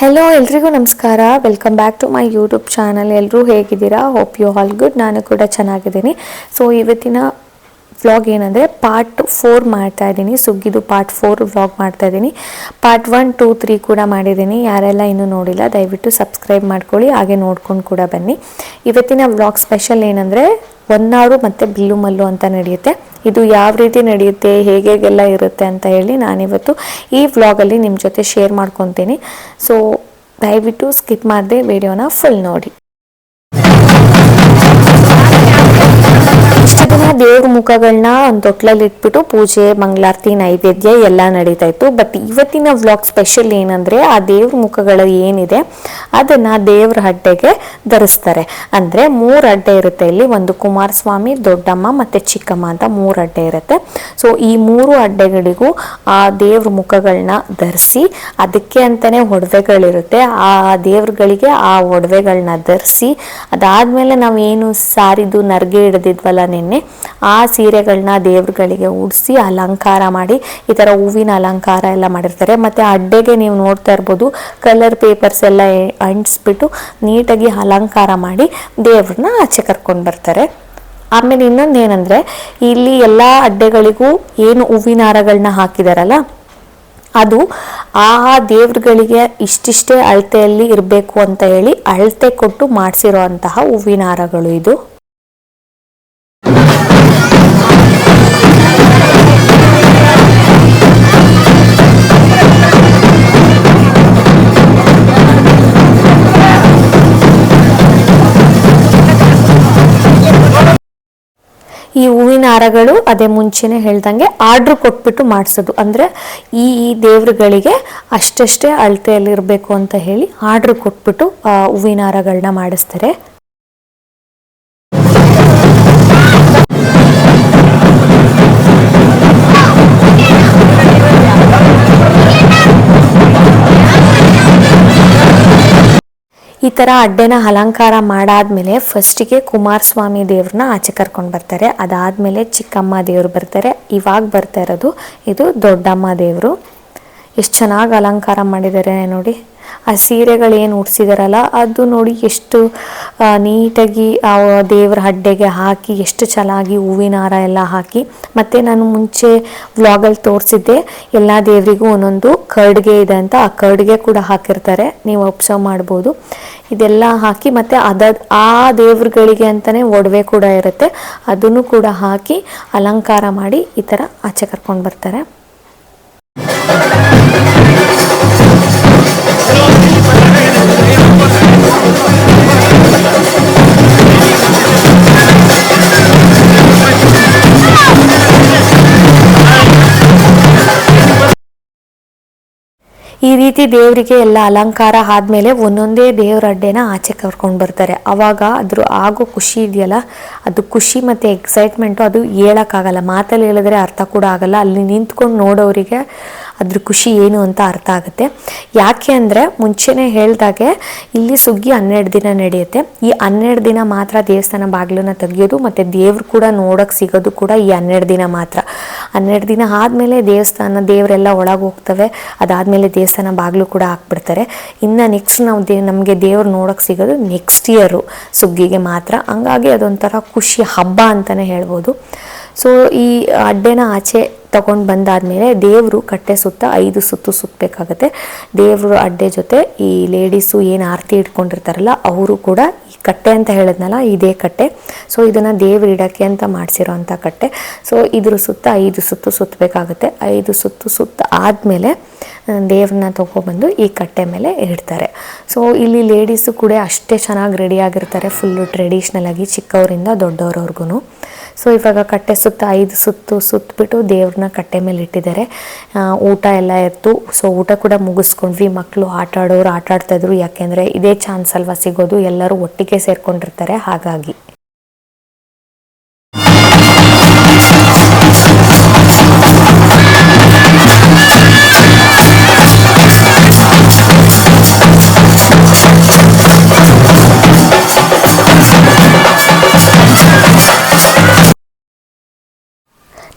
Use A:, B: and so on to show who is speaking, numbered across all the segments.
A: Hello ಎಲ್ರಿಗೂ ನಮಸ್ಕಾರ. Welcome back to my YouTube channel ಎಲ್ಲರೂ ಹೇಗಿದ್ದೀರಾ? ಹೋಪ್ ಯು ಆಲ್ ಗುಡ್ ನಾನು ಕೂಡ ಚೆನ್ನಾಗಿದ್ದೀನಿ. ಸೊ ಇವತ್ತಿನ ವ್ಲಾಗ್ ಏನಂದರೆ ಪಾರ್ಟ್ ಫೋರ್ ಮಾಡ್ತಾ ಇದ್ದೀನಿ. ಸುಗ್ಗಿದು ಪಾರ್ಟ್ ಫೋರ್ ವ್ಲಾಗ್ ಮಾಡ್ತಾ ಇದ್ದೀನಿ. ಪಾರ್ಟ್ ಒನ್ ಟೂ ತ್ರೀ ಕೂಡ ಮಾಡಿದ್ದೀನಿ. ಯಾರೆಲ್ಲ ಇನ್ನೂ ನೋಡಿಲ್ಲ, ದಯವಿಟ್ಟು ಸಬ್ಸ್ಕ್ರೈಬ್ ಮಾಡ್ಕೊಳ್ಳಿ. ಹಾಗೆ ನೋಡ್ಕೊಂಡು ಕೂಡ ಬನ್ನಿ. ಇವತ್ತಿನ ವ್ಲಾಗ್ ಸ್ಪೆಷಲ್ ಏನಂದರೆ ಹೊನ್ನಾಡು ಮತ್ತು ಬಿಲ್ಲು ಮಲ್ಲು ಅಂತ ನಡೆಯುತ್ತೆ. ಇದು ಯಾವ ರೀತಿ ನಡೆಯುತ್ತೆ, ಹೇಗೆಲ್ಲ ಇರುತ್ತೆ ಅಂತ ಹೇಳಿ ನಾನಿವತ್ತು ಈ ವ್ಲಾಗಲ್ಲಿ ನಿಮ್ಮ ಜೊತೆ ಶೇರ್ ಮಾಡ್ಕೊತೀನಿ. ಸೊ ದಯವಿಟ್ಟು ಸ್ಕಿಪ್ ಮಾಡದೆ ವಿಡಿಯೋನ ಫುಲ್ ನೋಡಿ. ದಿನ ದೇವ್ರ ಮುಖಗಳನ್ನ ಒಂದು ತೊಟ್ಲಲ್ಲಿ ಇಟ್ಬಿಟ್ಟು ಪೂಜೆ, ಮಂಗಳಾರತಿ, ನೈವೇದ್ಯ ಎಲ್ಲ ನಡೀತಾ ಇತ್ತು. ಬಟ್ ಇವತ್ತಿನ ವ್ಲಾಗ್ ಸ್ಪೆಷಲ್ ಏನಂದ್ರೆ ಆ ದೇವ್ರ ಮುಖಗಳು ಏನಿದೆ, ಅದನ್ನ ದೇವ್ರ ಅಡ್ಡೆಗೆ ಧರಿಸ್ತಾರೆ. ಅಂದ್ರೆ ಮೂರು ಅಡ್ಡೆ ಇರುತ್ತೆ ಇಲ್ಲಿ. ಒಂದು ಕುಮಾರಸ್ವಾಮಿ, ದೊಡ್ಡಮ್ಮ ಮತ್ತೆ ಚಿಕ್ಕಮ್ಮ ಅಂತ ಮೂರು ಅಡ್ಡೆ ಇರುತ್ತೆ. ಸೊ ಈ ಮೂರು ಅಡ್ಡೆಗಳಿಗೂ ಆ ದೇವ್ರ ಮುಖಗಳನ್ನ ಧರಿಸಿ, ಅದಕ್ಕೆ ಅಂತಾನೆ ಒಡವೆಗಳಿರುತ್ತೆ. ಆ ದೇವ್ರಗಳಿಗೆ ಆ ಒಡವೆಗಳನ್ನ ಧರಿಸಿ, ಅದಾದ್ಮೇಲೆ ನಾವು ಏನು ಸಾರಿದು ನರ್ಗೆ ಹಿಡಿದಿದ್ವಲ್ಲ ನಿನ್ನೆ ಆ ಸೀರೆಗಳನ್ನ ದೇವ್ರುಗಳಿಗೆ ಉಡಿಸಿ ಅಲಂಕಾರ ಮಾಡಿ, ಈ ಥರ ಹೂವಿನ ಅಲಂಕಾರ ಎಲ್ಲ ಮಾಡಿರ್ತಾರೆ. ಮತ್ತೆ ಅಡ್ಡೆಗೆ ನೀವು ನೋಡ್ತಾ ಇರ್ಬೋದು ಕಲರ್ ಪೇಪರ್ಸ್ ಎಲ್ಲ ಅಂಟಿಸ್ಬಿಟ್ಟು ನೀಟಾಗಿ ಅಲಂಕಾರ ಮಾಡಿ ದೇವ್ರನ್ನ ಆಚೆ ಕರ್ಕೊಂಡು ಬರ್ತಾರೆ. ಆಮೇಲೆ ಇನ್ನೊಂದು ಏನಂದರೆ, ಇಲ್ಲಿ ಎಲ್ಲ ಅಡ್ಡೆಗಳಿಗೂ ಏನು ಹೂವಿನ ಹಾರಗಳನ್ನ ಹಾಕಿದಾರಲ್ಲ, ಅದು ಆ ದೇವ್ರುಗಳಿಗೆ ಇಷ್ಟಿಷ್ಟೇ ಅಳತೆಯಲ್ಲಿ ಇರಬೇಕು ಅಂತ ಹೇಳಿ ಅಳತೆ ಕೊಟ್ಟು ಮಾಡಿಸಿರೋ ಅಂತಹ ಹೂವಿನ ಹಾರಗಳು ಇದು. ಈ ಹೂವಿನ ಹಾರಗಳು ಅದೇ ಮುಂಚೆನೇ ಹೇಳ್ದಂಗೆ ಆರ್ಡ್ರ್ ಕೊಟ್ಬಿಟ್ಟು ಮಾಡಿಸೋದು. ಅಂದರೆ ಈ ಈ ದೇವ್ರುಗಳಿಗೆ ಅಷ್ಟಷ್ಟೇ ಅಳತೆಯಲ್ಲಿರಬೇಕು ಅಂತ ಹೇಳಿ ಆರ್ಡ್ರ್ ಕೊಟ್ಬಿಟ್ಟು ಹೂವಿನ ಹಾರಗಳನ್ನ ಮಾಡಿಸ್ತಾರೆ. ಈ ಥರ ಅಡ್ಡೆನ ಅಲಂಕಾರ ಮಾಡಾದ್ಮೇಲೆ ಫಸ್ಟಿಗೆ ಕುಮಾರಸ್ವಾಮಿ ದೇವ್ರನ್ನ ಆಚೆ ಕರ್ಕೊಂಡು ಬರ್ತಾರೆ. ಅದಾದಮೇಲೆ ಚಿಕ್ಕಮ್ಮ ದೇವರು ಬರ್ತಾರೆ. ಇವಾಗ ಬರ್ತಾ ಇರೋದು ಇದು ದೊಡ್ಡಮ್ಮ ದೇವರು. ಎಷ್ಟು ಚೆನ್ನಾಗಿ ಅಲಂಕಾರ ಮಾಡಿದ್ದಾರೆ ನೋಡಿ. ಆ ಸೀರೆಗಳು ಏನು ಉಡ್ಸಿದಾರಲ್ಲ, ಅದು ನೋಡಿ ಎಷ್ಟು ನೀಟಾಗಿ ಆ ದೇವ್ರ ಹಡ್ಡೆಗೆ ಹಾಕಿ, ಎಷ್ಟು ಚೆನ್ನಾಗಿ ಹೂವಿನ ಹಾರ ಎಲ್ಲ ಹಾಕಿ. ಮತ್ತು ನಾನು ಮುಂಚೆ ವ್ಲಾಗಲ್ಲಿ ತೋರಿಸಿದ್ದೆ, ಎಲ್ಲ ದೇವರಿಗೂ ಒಂದೊಂದು ಕರ್ಡ್ಗೆ ಇದೆ ಅಂತ, ಆ ಕರ್ಡ್ಗೆ ಕೂಡ ಹಾಕಿರ್ತಾರೆ, ನೀವು ಒಬ್ಸರ್ವ್ ಮಾಡ್ಬೋದು. ಇದೆಲ್ಲ ಹಾಕಿ, ಮತ್ತು ಅದ, ಆ ದೇವ್ರುಗಳಿಗೆ ಅಂತಲೇ ಒಡವೆ ಕೂಡ ಇರುತ್ತೆ, ಅದನ್ನು ಕೂಡ ಹಾಕಿ ಅಲಂಕಾರ ಮಾಡಿ ಈ ಥರ ಆಚೆ ಕರ್ಕೊಂಡು ಬರ್ತಾರೆ. ಈ ರೀತಿ ದೇವರಿಗೆ ಎಲ್ಲ ಅಲಂಕಾರ ಆದಮೇಲೆ ಒಂದೊಂದೇ ದೇವ್ರ ಅಡ್ಡೆನ ಆಚೆ ಕರ್ಕೊಂಡು ಬರ್ತಾರೆ. ಅವಾಗ ಅದ್ರ ಆಗೋ ಖುಷಿ ಇದೆಯಲ್ಲ, ಅದು ಖುಷಿ ಮತ್ತು ಎಕ್ಸೈಟ್ಮೆಂಟು ಅದು ಹೇಳೋಕ್ಕಾಗಲ್ಲ. ಮಾತಲ್ಲಿ ಹೇಳಿದ್ರೆ ಅರ್ಥ ಕೂಡ ಆಗಲ್ಲ. ಅಲ್ಲಿ ನಿಂತ್ಕೊಂಡು ನೋಡೋರಿಗೆ ಅದ್ರ ಖುಷಿ ಏನು ಅಂತ ಅರ್ಥ ಆಗುತ್ತೆ. ಯಾಕೆ ಅಂದರೆ ಮುಂಚೆನೇ ಹೇಳಿದಾಗೆ ಇಲ್ಲಿ ಸುಗ್ಗಿ ಹನ್ನೆರಡು ದಿನ ನಡೆಯುತ್ತೆ. ಈ ಹನ್ನೆರಡು ದಿನ ಮಾತ್ರ ದೇವಸ್ಥಾನ ಬಾಗಿಲನ್ನ ತೆಗೆಯೋದು ಮತ್ತು ದೇವ್ರು ಕೂಡ ನೋಡೋಕೆ ಸಿಗೋದು ಕೂಡ ಈ ಹನ್ನೆರಡು ದಿನ ಮಾತ್ರ. ಹನ್ನೆರಡು ದಿನ ಆದಮೇಲೆ ದೇವಸ್ಥಾನ ದೇವರೆಲ್ಲ ಒಳಗೆ ಹೋಗ್ತವೆ. ಅದಾದಮೇಲೆ ದೇವಸ್ಥಾನ ಬಾಗಿಲು ಕೂಡ ಹಾಕ್ಬಿಡ್ತಾರೆ. ಇನ್ನು ನೆಕ್ಸ್ಟ್ ನಾವು ದೇ, ನಮಗೆ ದೇವ್ರು ನೋಡೋಕೆ ಸಿಗೋದು ನೆಕ್ಸ್ಟ್ ಇಯರು ಸುಗ್ಗಿಗೆ ಮಾತ್ರ. ಹಂಗಾಗಿ ಅದೊಂಥರ ಖುಷಿ ಹಬ್ಬ ಅಂತಲೇ ಹೇಳ್ಬೋದು. ಸೊ ಈ ಅಡ್ಡೆನ ಆಚೆ ತಗೊಂಡು ಬಂದಾದ್ಮೇಲೆ ದೇವರು ಕಟ್ಟೆ ಸುತ್ತ ಐದು ಸುತ್ತು ಸುತ್ತಬೇಕಾಗತ್ತೆ ದೇವರು ಅಡ್ಡೆ ಜೊತೆ ಈ ಲೇಡೀಸು ಏನು ಆರತಿ ಇಟ್ಕೊಂಡಿರ್ತಾರಲ್ಲ, ಅವರು ಕೂಡ ಈ ಕಟ್ಟೆ ಅಂತ ಹೇಳಿದ್ನಲ್ಲ, ಇದೇ ಕಟ್ಟೆ. ಸೊ ಇದನ್ನು ದೇವ್ರು ಇಡಕ್ಕೆ ಅಂತ ಮಾಡಿಸಿರೋ ಅಂಥ ಕಟ್ಟೆ. ಸೊ ಇದ್ರ ಸುತ್ತ ಐದು ಸುತ್ತು ಸುತ್ತಬೇಕಾಗುತ್ತೆ ಐದು ಸುತ್ತು ಸುತ್ತ ಆದಮೇಲೆ ದೇವ್ರನ್ನ ತೊಗೊಬಂದು ಈ ಕಟ್ಟೆ ಮೇಲೆ ಇಡ್ತಾರೆ. ಸೊ ಇಲ್ಲಿ ಲೇಡೀಸು ಕೂಡ ಅಷ್ಟೇ ಚೆನ್ನಾಗಿ ರೆಡಿ ಆಗಿರ್ತಾರೆ ಫುಲ್ಲು ಟ್ರೆಡಿಷ್ನಲ್ ಆಗಿ ಚಿಕ್ಕವರಿಂದ ದೊಡ್ಡವ್ರವ್ರಿಗೂ ಸೊ ಇವಾಗ ಕಟ್ಟೆ ಸುತ್ತ ಐದು ಸುತ್ತು ಸುತ್ತಬಿಟ್ಟು ದೇವ್ರನ್ನ ಕಟ್ಟೆ ಮೇಲೆ ಇಟ್ಟಿದ್ದಾರೆ. ಊಟ ಎಲ್ಲ ಇತ್ತು ಸೊ ಊಟ ಕೂಡ ಮುಗಿಸ್ಕೊಂಡ್ವಿ. ಮಕ್ಕಳು ಆಟ ಆಡೋರು ಆಟ ಆಡ್ತಾ ಇದ್ರು. ಯಾಕೆಂದರೆ ಇದೇ ಚಾನ್ಸ್ ಅಲ್ವಾ ಸಿಗೋದು? ಎಲ್ಲರೂ ಒಟ್ಟಿಗೆ ಸೇರ್ಕೊಂಡಿರ್ತಾರೆ. ಹಾಗಾಗಿ.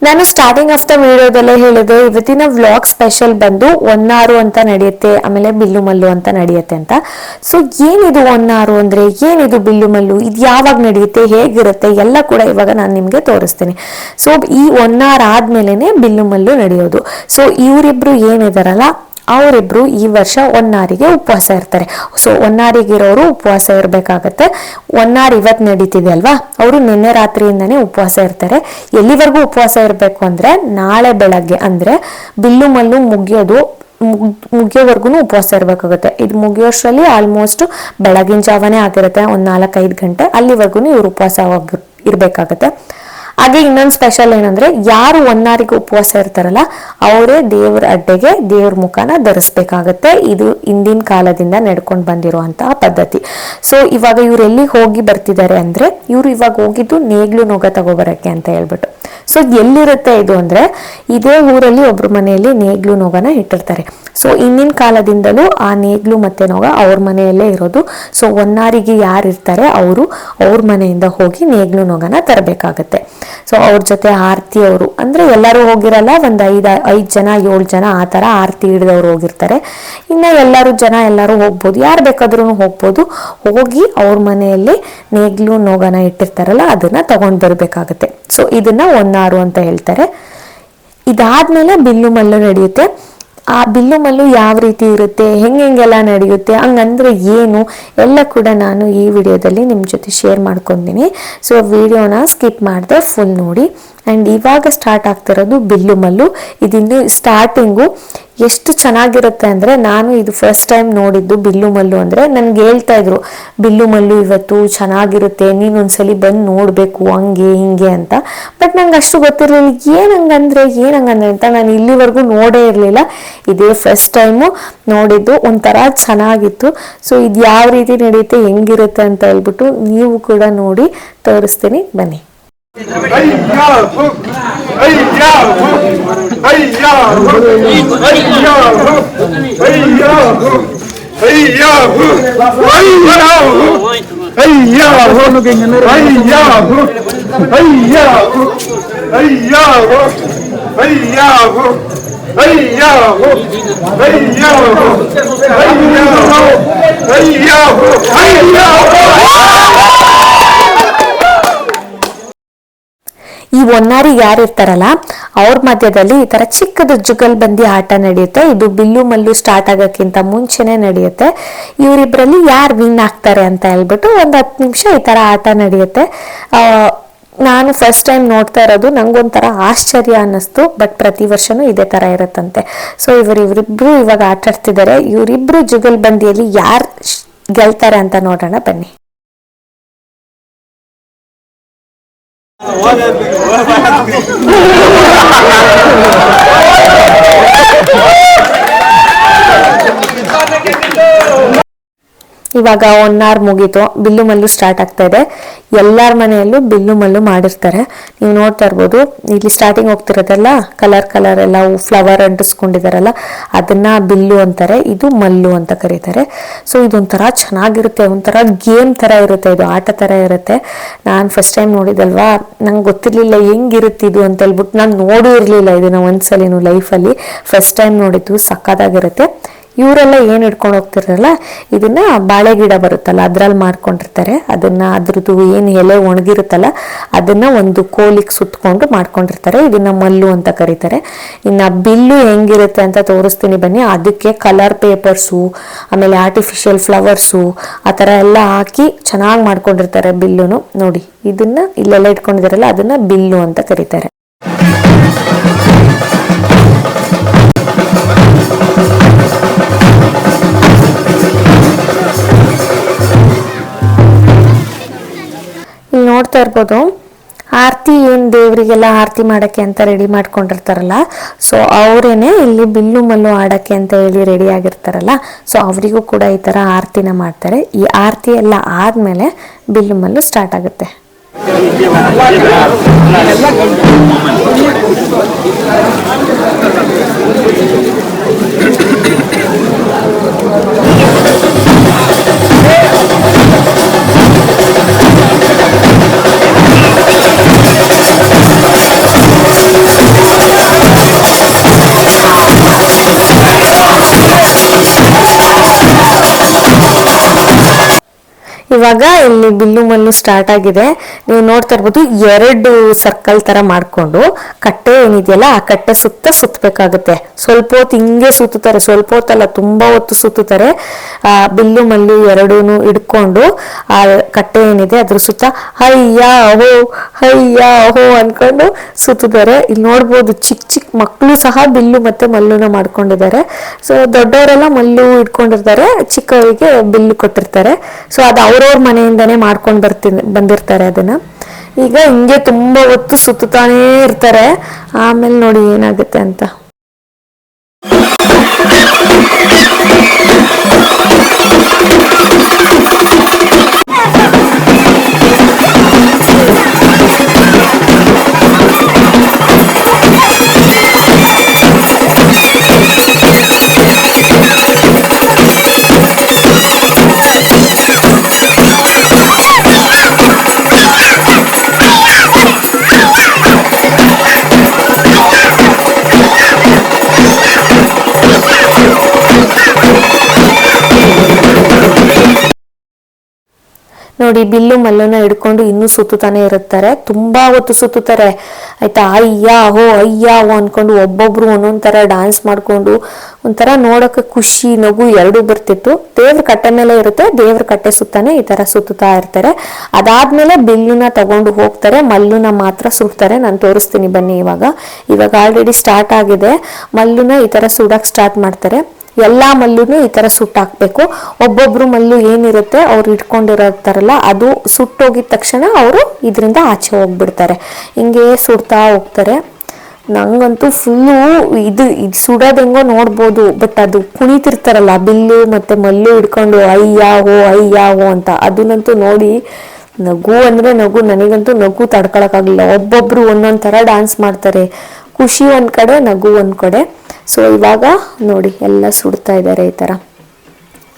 A: ನಾನು ಸ್ಟಾರ್ಟಿಂಗ್ ಆಫ್ ದ ವಿಡಿಯೋದಲ್ಲೇ ಹೇಳಿದೆ ಇವತ್ತಿನ ವ್ಲಾಗ್ ಸ್ಪೆಷಲ್ ಬಂದು ಒನ್ನಾರು ಅಂತ ನಡೆಯುತ್ತೆ, ಆಮೇಲೆ ಬಿಲ್ಲು ಮಲ್ಲು ಅಂತ ನಡೆಯುತ್ತೆ ಅಂತ. ಸೊ ಏನಿದು ಒನ್ನಾರು ಅಂದ್ರೆ, ಏನಿದು ಬಿಲ್ಲು ಮಲ್ಲು? ಇದು ಯಾವಾಗ ನಡೆಯುತ್ತೆ, ಹೇಗಿರುತ್ತೆ, ಎಲ್ಲ ಕೂಡ ಇವಾಗ ನಾನು ನಿಮಗೆ ತೋರಿಸ್ತೀನಿ. ಸೊ ಈ ಒನ್ನಾರು ಆದ್ಮೇಲೆನೆ ಬಿಲ್ಲು ಮಲ್ಲು ನಡೆಯೋದು. ಸೊ ಇವರಿಬ್ರು ಏನಿದಾರಲ್ಲ ಅವರಿಬ್ರು ಈ ವರ್ಷ ಒನ್ನಾರಿಗೆ ಉಪವಾಸ ಇರ್ತಾರೆ. ಸೊ ಒನ್ನಾರಿಗಿರೋರು ಉಪವಾಸ ಇರಬೇಕಾಗತ್ತೆ. ಒನ್ನಾರು ಇವತ್ತು ನಡೀತಿದೆ ಅಲ್ವಾ? ಅವರು ನಿನ್ನೆ ರಾತ್ರಿಯಿಂದನೇ ಉಪವಾಸ ಇರ್ತಾರೆ. ಎಲ್ಲಿವರೆಗೂ ಉಪವಾಸ ಇರಬೇಕು ಅಂದ್ರೆ ನಾಳೆ ಬೆಳಗ್ಗೆ. ಅಂದ್ರೆ ಬಿಲ್ಲು ಮಲ್ಲು ಮುಗಿಯೋದು ಮುಗಿಯೋವರೆಗೂ ಉಪವಾಸ ಇರಬೇಕಾಗುತ್ತೆ. ಇದು ಮುಗಿಯೋಷ್ಟರಲ್ಲಿ ಆಲ್ಮೋಸ್ಟ್ ಬೆಳಗಿನ ಜಾವನೇ ಆಗಿರುತ್ತೆ. ಒಂದು ನಾಲ್ಕೈದು ಗಂಟೆ ಅಲ್ಲಿವರೆಗೂ ಇವರು ಉಪವಾಸವಾಗಿ ಇರಬೇಕಾಗತ್ತೆ. ಹಾಗೆ ಇನ್ನೊಂದು ಸ್ಪೆಷಲ್ ಏನಂದ್ರೆ, ಯಾರು ಒನ್ನಾರಿಗೆ ಉಪವಾಸ ಇರ್ತಾರಲ್ಲ, ಅವರೇ ದೇವ್ರ ಅಡ್ಡೆಗೆ ದೇವ್ರ ಮುಖನ ಧರಿಸ್ಬೇಕಾಗತ್ತೆ. ಇದು ಹಿಂದಿನ ಕಾಲದಿಂದ ನಡ್ಕೊಂಡು ಬಂದಿರುವಂತಹ ಪದ್ಧತಿ. ಸೊ ಇವಾಗ ಇವ್ರು ಎಲ್ಲಿ ಹೋಗಿ ಬರ್ತಿದ್ದಾರೆ ಅಂದ್ರೆ, ಇವ್ರು ಇವಾಗ ಹೋಗಿದ್ದು ನೇಗ್ಲು ನೊಗ ತಗೋಬರಕ್ಕೆ ಅಂತ ಹೇಳ್ಬಿಟ್ಟು. ಸೊ ಎಲ್ಲಿರುತ್ತೆ ಇದು ಅಂದ್ರೆ, ಇದೇ ಊರಲ್ಲಿ ಒಬ್ರ ಮನೆಯಲ್ಲಿ ನೇಗ್ಲು ನೊಗನ ಇಟ್ಟಿರ್ತಾರೆ. ಸೊ ಹಿಂದಿನ ಕಾಲದಿಂದಲೂ ಆ ನೇಗ್ಲು ಮತ್ತೆ ನೊಗ ಅವ್ರ ಮನೆಯಲ್ಲೇ ಇರೋದು. ಸೊ ಒನ್ನಾರಿಗೆ ಯಾರು ಇರ್ತಾರೆ ಅವರು ಅವ್ರ ಮನೆಯಿಂದ ಹೋಗಿ ನೇಗ್ಲು ನೊಗನ ತರಬೇಕಾಗತ್ತೆ. ಸೊ ಅವ್ರ ಜೊತೆ ಆರತಿ ಅವರು. ಅಂದ್ರೆ ಎಲ್ಲರೂ ಹೋಗಿರಲ್ಲ, ಒಂದ್ ಐದು, ಐದ್ ಜನ, ಏಳು ಜನ ಆ ತರ ಆರತಿ ಹಿಡಿದವ್ರು ಹೋಗಿರ್ತಾರೆ. ಇನ್ನ ಎಲ್ಲರೂ ಜನ ಎಲ್ಲರೂ ಹೋಗ್ಬೋದು. ಯಾರು ಬೇಕಾದ್ರೂ ಹೋಗ್ಬೋದು. ಹೋಗಿ ಅವ್ರ ಮನೆಯಲ್ಲಿ ನೇಗ್ಲು, ನೋಗನ ಇಟ್ಟಿರ್ತಾರಲ್ಲ, ಅದನ್ನ ತಗೊಂಡ್ ಬರ್ಬೇಕಾಗತ್ತೆ. ಸೊ ಇದನ್ನ ಒನ್ನಾರು ಅಂತ ಹೇಳ್ತಾರೆ. ಇದಾದ್ಮೇಲೆ ಬಿಲ್ಲು ಮಲ್ಲು ನಡೆಯುತ್ತೆ. ಆ ಬಿಲ್ಲು ಮಲ್ಲು ಯಾವ ರೀತಿ ಇರುತ್ತೆ, ಹೆಂಗೆ ಹೆಂಗೆಲ್ಲ ನಡೆಯುತ್ತೆ, ಹಂಗಂದ್ರೆ ಏನು, ಎಲ್ಲ ಕೂಡ ನಾನು ಈ ವಿಡಿಯೋದಲ್ಲಿ ನಿಮ್ಮ ಜೊತೆ ಶೇರ್ ಮಾಡ್ಕೊಂಡಿನಿ ಸೊ ವಿಡಿಯೋನ ಸ್ಕಿಪ್ ಮಾಡಿದೆ ಫುಲ್ ನೋಡಿ. ಆ್ಯಂಡ್ ಇವಾಗ ಸ್ಟಾರ್ಟ್ ಆಗ್ತಿರೋದು ಬಿಲ್ಲು ಮಲ್ಲು. ಇದಿನ್ನು ಸ್ಟಾರ್ಟಿಂಗು ಎಷ್ಟು ಚೆನ್ನಾಗಿರುತ್ತೆ ಅಂದರೆ ನಾನು ಇದು ಫಸ್ಟ್ ಟೈಮ್ ನೋಡಿದ್ದು ಬಿಲ್ಲು ಮಲ್ಲು ಅಂದರೆ ನನಗೆ ಹೇಳ್ತಾ ಇದ್ರು, ಬಿಲ್ಲು ಮಲ್ಲು ಇವತ್ತು ಚೆನ್ನಾಗಿರುತ್ತೆ, ನೀನು ಒಂದ್ಸಲಿ ಬಂದು ನೋಡಬೇಕು ಹಂಗೆ, ಹಿಂಗೆ ಅಂತ. ಬಟ್ ನಂಗೆ ಅಷ್ಟು ಗೊತ್ತಿರಲಿಲ್ಲ ಏನಂಗಂದ್ರೆ ಹಂಗಂದ್ರೆ, ಏನು ಹಂಗಂದ್ರೆ? ಅಂತ ನಾನು ಇಲ್ಲಿವರೆಗೂ ನೋಡೇ ಇರಲಿಲ್ಲ. ಇದೇ ಫಸ್ಟ್ ಟೈಮು ನೋಡಿದ್ದು, ಒಂಥರ ಚೆನ್ನಾಗಿತ್ತು. ಸೊ ಇದು ಯಾವ ರೀತಿ ನಡೆಯುತ್ತೆ, ಹೆಂಗಿರುತ್ತೆ ಅಂತ ಹೇಳ್ಬಿಟ್ಟು ನೀವು ಕೂಡ ನೋಡಿ, ತೋರಿಸ್ತೀನಿ, ಬನ್ನಿ.
B: Hey, yo! Hey, yo! Hey, yo!
A: ಈ ಒನ್ನಾರಿ ಯಾರು ಇರ್ತಾರಲ್ಲ, ಅವ್ರ ಮಧ್ಯದಲ್ಲಿ ಈ ತರ ಚಿಕ್ಕದು ಜುಗಲ್ ಬಂದಿ ಆಟ ನಡೆಯುತ್ತೆ. ಇದು ಬಿಲ್ಲು ಮಲ್ಲು ಸ್ಟಾರ್ಟ್ ಆಗೋಕ್ಕಿಂತ ಮುಂಚೆನೆ ನಡೆಯುತ್ತೆ. ಇವರಿಬ್ರಲ್ಲಿ ಯಾರು ವಿನ್ ಆಗ್ತಾರೆ ಅಂತ ಹೇಳ್ಬಿಟ್ಟು ಒಂದು ಹತ್ತು ನಿಮಿಷ ಈ ತರ ಆಟ ನಡೆಯುತ್ತೆ. ನಾನು ಫಸ್ಟ್ ಟೈಮ್ ನೋಡ್ತಾ ಇರೋದು ನಂಗೊಂಥರ ಆಶ್ಚರ್ಯ ಅನ್ನಿಸ್ತು ಬಟ್ ಪ್ರತಿ ವರ್ಷನೂ ಇದೇ ತರ ಇರುತ್ತಂತೆ. ಸೊ ಇವರು ಇವರಿಬ್ರು ಇವಾಗ ಆಟಾಡ್ತಿದ್ದಾರೆ. ಇವರಿಬ್ರು ಜುಗಲ್ ಬಂದಿಯಲ್ಲಿ ಯಾರು ಗೆಲ್ತಾರೆ ಅಂತ ನೋಡೋಣ ಬನ್ನಿ. ولا ولا ಇವಾಗ ಒನ್ ಅವರ್ ಮುಗೀತು, ಬಿಲ್ಲು ಮಲ್ಲು ಸ್ಟಾರ್ಟ್ ಆಗ್ತಾ ಇದೆ. ಎಲ್ಲರ ಮನೆಯಲ್ಲೂ ಬಿಲ್ಲು ಮಲ್ಲು ಮಾಡಿರ್ತಾರೆ. ನೀವು ನೋಡ್ತಾ ಇರ್ಬೋದು, ಇಲ್ಲಿ ಸ್ಟಾರ್ಟಿಂಗ್ ಹೋಗ್ತಿರೋದಲ್ಲ ಕಲರ್ ಕಲರ್ ಎಲ್ಲ ಫ್ಲವರ್ ಅಂಟಿಸ್ಕೊಂಡಿದಾರಲ್ಲ, ಅದನ್ನ ಬಿಲ್ಲು ಅಂತಾರೆ, ಇದು ಮಲ್ಲು ಅಂತ ಕರೀತಾರೆ. ಸೊ ಇದೊಂಥರ ಚೆನ್ನಾಗಿರುತ್ತೆ, ಒಂಥರ ಗೇಮ್ ತರ ಇರುತ್ತೆ ಇದು, ಆಟ ತರ ಇರುತ್ತೆ. ನಾನು ಫಸ್ಟ್ ಟೈಮ್ ನೋಡಿದಲ್ವಾ, ನಂಗೆ ಗೊತ್ತಿರಲಿಲ್ಲ ಹೆಂಗಿರುತ್ತೆ ಇದು ಅಂತ ಹೇಳ್ಬಿಟ್ಟು ನಾನು ನೋಡೂ ಇರಲಿಲ್ಲ ಇದನ್ನ ಒಂದ್ಸಲಿನೂ ಲೈಫಲ್ಲಿ ಫಸ್ಟ್ ಟೈಮ್ ನೋಡಿದ್ದು ಸಕ್ಕದಾಗಿರುತ್ತೆ ಇವರೆಲ್ಲ ಏನು ಇಟ್ಕೊಂಡು ಹೋಗ್ತಿರಲ್ಲ ಇದನ್ನ ಬಾಳೆ ಗಿಡ ಬರುತ್ತಲ್ಲ, ಅದ್ರಲ್ಲಿ ಮಾಡ್ಕೊಂಡಿರ್ತಾರೆ. ಅದನ್ನ ಅದ್ರದ್ದು ಏನು ಎಲೆ ಒಣಗಿರುತ್ತಲ್ಲ, ಅದನ್ನ ಒಂದು ಕೋಲಿಗೆ ಸುತ್ತಕೊಂಡು ಮಾಡ್ಕೊಂಡಿರ್ತಾರೆ. ಇದನ್ನ ಮಲ್ಲು ಅಂತ ಕರೀತಾರೆ. ಇನ್ನ ಬಿಲ್ಲು ಹೆಂಗಿರುತ್ತೆ ಅಂತ ತೋರಿಸ್ತೀನಿ ಬನ್ನಿ. ಅದಕ್ಕೆ ಕಲರ್ ಪೇಪರ್ಸು ಆಮೇಲೆ ಆರ್ಟಿಫಿಷಿಯಲ್ ಫ್ಲವರ್ಸು ಆ ಥರ ಎಲ್ಲ ಹಾಕಿ ಚೆನ್ನಾಗಿ ಮಾಡ್ಕೊಂಡಿರ್ತಾರೆ ಬಿಲ್ಲುನು. ನೋಡಿ, ಇದನ್ನ ಇಲ್ಲೆಲ್ಲ ಇಟ್ಕೊಂಡಿದಾರಲ್ಲ, ಅದನ್ನ ಬಿಲ್ಲು ಅಂತ ಕರೀತಾರೆ. ಇಲ್ಲಿ ನೋಡ್ತಾ ಇರ್ಬೋದು, ಆರತಿ ಏನ್ ದೇವರಿಗೆಲ್ಲ ಆರತಿ ಮಾಡಕ್ಕೆ ಅಂತ ರೆಡಿ ಮಾಡ್ಕೊಂಡಿರ್ತಾರಲ್ಲ ಸೊ ಅವರೇನೆ ಇಲ್ಲಿ ಬಿಲ್ಲು ಮಲ್ಲು ಆಡಕ್ಕೆ ಅಂತ ಹೇಳಿ ರೆಡಿ ಆಗಿರ್ತಾರಲ್ಲ ಸೊ ಅವರಿಗೂ ಕೂಡ ಈ ತರ ಆರತಿನ ಮಾಡ್ತಾರೆ. ಈ ಆರತಿ ಎಲ್ಲ ಆದಮೇಲೆ ಬಿಲ್ಲು ಮಲ್ಲು ಸ್ಟಾರ್ಟ್ ಆಗುತ್ತೆ. ಇವಾಗ ಇಲ್ಲಿ ಬಿಲ್ಲು ಮಲ್ಲು ಸ್ಟಾರ್ಟ್ ಆಗಿದೆ. ನೀವು ನೋಡ್ತಾ ಇರ್ಬೋದು, ಎರಡು ಸರ್ಕಲ್ ತರ ಮಾಡ್ಕೊಂಡು ಕಟ್ಟೆ ಏನಿದೆಯಲ್ಲ, ಆ ಕಟ್ಟೆ ಸುತ್ತ ಸುತ್ತಬೇಕಾಗುತ್ತೆ ಸ್ವಲ್ಪ ಹೊತ್ತು ಹಿಂಗೆ ಸುತ್ತುತ್ತಾರೆ, ಸ್ವಲ್ಪ ಹೊತ್ತಲ್ಲ, ತುಂಬಾ ಹೊತ್ತು ಸುತ್ತುತ್ತಾರೆ. ಆ, ಬಿಲ್ಲು ಮಲ್ಲು ಎರಡೂನು ಹಿಡ್ಕೊಂಡು ಆ ಕಟ್ಟೆ ಏನಿದೆ ಅದ್ರ ಸುತ್ತ ಹಯ್ಯ ಹೋ ಹಯ್ಯ ಹೋ ಅನ್ಕೊಂಡು ಸುತ್ತಿದ್ದಾರೆ ಇಲ್ಲಿ ನೋಡ್ಬೋದು ಚಿಕ್ಕ ಚಿಕ್ಕ ಮಕ್ಕಳು ಸಹ ಬಿಲ್ಲು ಮತ್ತೆ ಮಲ್ಲುನ ಮಾಡ್ಕೊಂಡಿದ್ದಾರೆ. ಸೊ ದೊಡ್ಡವರೆಲ್ಲ ಮಲ್ಲು ಇಟ್ಕೊಂಡಿರ್ತಾರೆ ಚಿಕ್ಕವರಿಗೆ ಬಿಲ್ಲು ಕೊಟ್ಟಿರ್ತಾರೆ. ಸೊ ಅದು ಅವ್ರವ್ರ ಮನೆಯಿಂದನೇ ಮಾಡ್ಕೊಂಡು ಬರ್ತೀನಿ, ಬಂದಿರ್ತಾರೆ ಅದನ್ನ. ಈಗ ಹಿಂಗೆ ತುಂಬಾ ಹೊತ್ತು ಸುತ್ತಾನೇ ಇರ್ತಾರೆ. ಆಮೇಲೆ ನೋಡಿ ಏನಾಗುತ್ತೆ ಅಂತ. ನೋಡಿ, ಬಿಲ್ಲು ಮಲ್ಲನ ಹಿಡ್ಕೊಂಡು ಇನ್ನೂ ಸುತ್ತುತ್ತಾನೆ ಇರುತ್ತಾರೆ. ತುಂಬಾ ಹೊತ್ತು ಸುತ್ತುತ್ತಾರೆ. ಆಯ್ತಾ? ಅಯ್ಯ, ಹೋ ಅಯ್ಯ, ಹೋ ಅನ್ಕೊಂಡು ಒಬ್ಬೊಬ್ರು ಒಂದೊಂದ್ ತರ ಡಾನ್ಸ್ ಮಾಡ್ಕೊಂಡು ಒಂಥರ ನೋಡಕ್ಕೆ ಖುಷಿ, ನಗು ಎರಡು ಬರ್ತಿತ್ತು. ದೇವ್ರ ಕಟ್ಟೆ ಮೇಲೆ ಇರುತ್ತೆ, ದೇವ್ರ ಕಟ್ಟೆ ಸುತ್ತಾನೆ ಈ ತರ ಸುತ್ತುತ್ತಾ ಇರ್ತಾರೆ. ಅದಾದ್ಮೇಲೆ ಬಿಲ್ಲುನ ತಗೊಂಡು ಹೋಗ್ತಾರೆ ಮಲ್ಲುನ ಮಾತ್ರ ಸುಡ್ತಾರೆ. ನಾನು ತೋರಿಸ್ತೀನಿ ಬನ್ನಿ ಇವಾಗ. ಇವಾಗ ಆಲ್ರೆಡಿ ಸ್ಟಾರ್ಟ್ ಆಗಿದೆ. ಮಲ್ಲುನ ಈ ತರ ಸುಡಕ್ ಸ್ಟಾರ್ಟ್ ಮಾಡ್ತಾರೆ. ಎಲ್ಲಾ ಮಲ್ಲೂ ಈ ತರ ಸುಟ್ಟಾಕ್ಬೇಕು ಒಬ್ಬೊಬ್ರು ಮಲ್ಲು ಏನಿರುತ್ತೆ ಅವ್ರು ಇಟ್ಕೊಂಡಿರೋತಾರಲ್ಲ ಅದು ಸುಟ್ಟೋಗಿದ ತಕ್ಷಣ ಅವರು ಇದರಿಂದ ಆಚೆ ಹೋಗ್ಬಿಡ್ತಾರೆ. ಹಿಂಗೆ ಸುಡ್ತಾ ಹೋಗ್ತಾರೆ. ನಂಗಂತೂ ಫುಲ್ಲು ಇದು ಇದು ಸುಡೋದು ನೋಡ್ಬೋದು ಬಟ್ ಅದು ಕುಣಿತಿರ್ತಾರಲ್ಲ, ಬಿಲ್ಲು ಮತ್ತೆ ಮಲ್ಲು ಹಿಡ್ಕೊಂಡು ಅಯ್ಯ ಹೋ ಅಯ್ಯ ಹೋ ಅಂತ, ಅದನ್ನಂತೂ ನೋಡಿ ನಗು ಅಂದ್ರೆ ನಗು, ನನಗಂತೂ ನಗು ತಡ್ಕೊಳಕ್ಕಾಗಲಿಲ್ಲ. ಒಬ್ಬೊಬ್ರು ಒಂದೊಂದ್ ತರ ಡಾನ್ಸ್ ಮಾಡ್ತಾರೆ. ಖುಷಿ ಒಂದ್ ಕಡೆ, ನಗು ಒಂದ್ ಕಡೆ. ಸೊ ಇವಾಗ ನೋಡಿ ಎಲ್ಲ ಸುಡ್ತಾ ಇದ್ದಾರೆ ಈ ತರ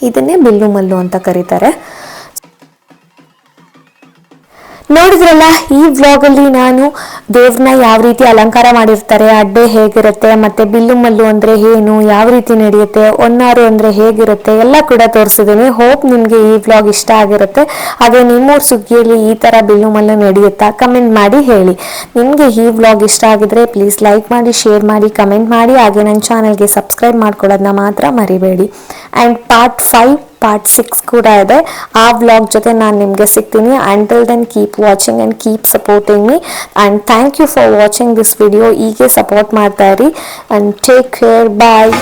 A: ಇದನ್ನೇ ಬಿಲ್ಲು ಮಲ್ಲು ಅಂತ ಕರೀತಾರೆ. ನೋಡಿದ್ರಲ್ಲ, ಈ ವ್ಲಾಗಲ್ಲಿ ನಾನು ದೇವ್ರನ್ನ ಯಾವ ರೀತಿ ಅಲಂಕಾರ ಮಾಡಿರ್ತಾರೆ, ಅಡ್ಡೆ ಹೇಗಿರುತ್ತೆ, ಮತ್ತೆ ಬಿಲ್ಲು ಮಲ್ಲು ಅಂದ್ರೆ ಏನು, ಯಾವ ರೀತಿ ನಡೆಯುತ್ತೆ, ಒನ್ನಾರು ಅಂದ್ರೆ ಹೇಗಿರುತ್ತೆ, ಎಲ್ಲ ಕೂಡ ತೋರಿಸಿದ್ದೀನಿ. ಹೋಪ್ ನಿಮಗೆ ಈ ವ್ಲಾಗ್ ಇಷ್ಟ ಆಗಿರುತ್ತೆ. ಹಾಗೆ ನಿಮ್ಮೂರ್ ಸುಗ್ಗಿಯಲ್ಲಿ ಈ ತರ ಬಿಲ್ಲು ಮಲ್ಲು ನಡೆಯುತ್ತಾ ಕಮೆಂಟ್ ಮಾಡಿ ಹೇಳಿ. ನಿಮಗೆ ಈ ವ್ಲಾಗ್ ಇಷ್ಟ ಆಗಿದ್ರೆ ಪ್ಲೀಸ್ ಲೈಕ್ ಮಾಡಿ ಶೇರ್ ಮಾಡಿ ಕಮೆಂಟ್ ಮಾಡಿ. ಹಾಗೆ ನನ್ನ ಚಾನಲ್ಗೆ ಸಬ್ಸ್ಕ್ರೈಬ್ ಮಾಡ್ಕೊಳ್ಳೋದನ್ನ ಮಾತ್ರ ಮರಿಬೇಡಿ. And part five part six ಕೂಡ ಇದೆ ಆ ವ್ಲಾಗ್ ಜೊತೆ ನಾನು ನಿಮಗೆ ಸಿಗ್ತೀನಿ until then keep watching and keep supporting me and thank you for watching this video ಹೀಗೆ ಸಪೋರ್ಟ್ ಮಾಡ್ತಾ ಇರಿ. And take care bye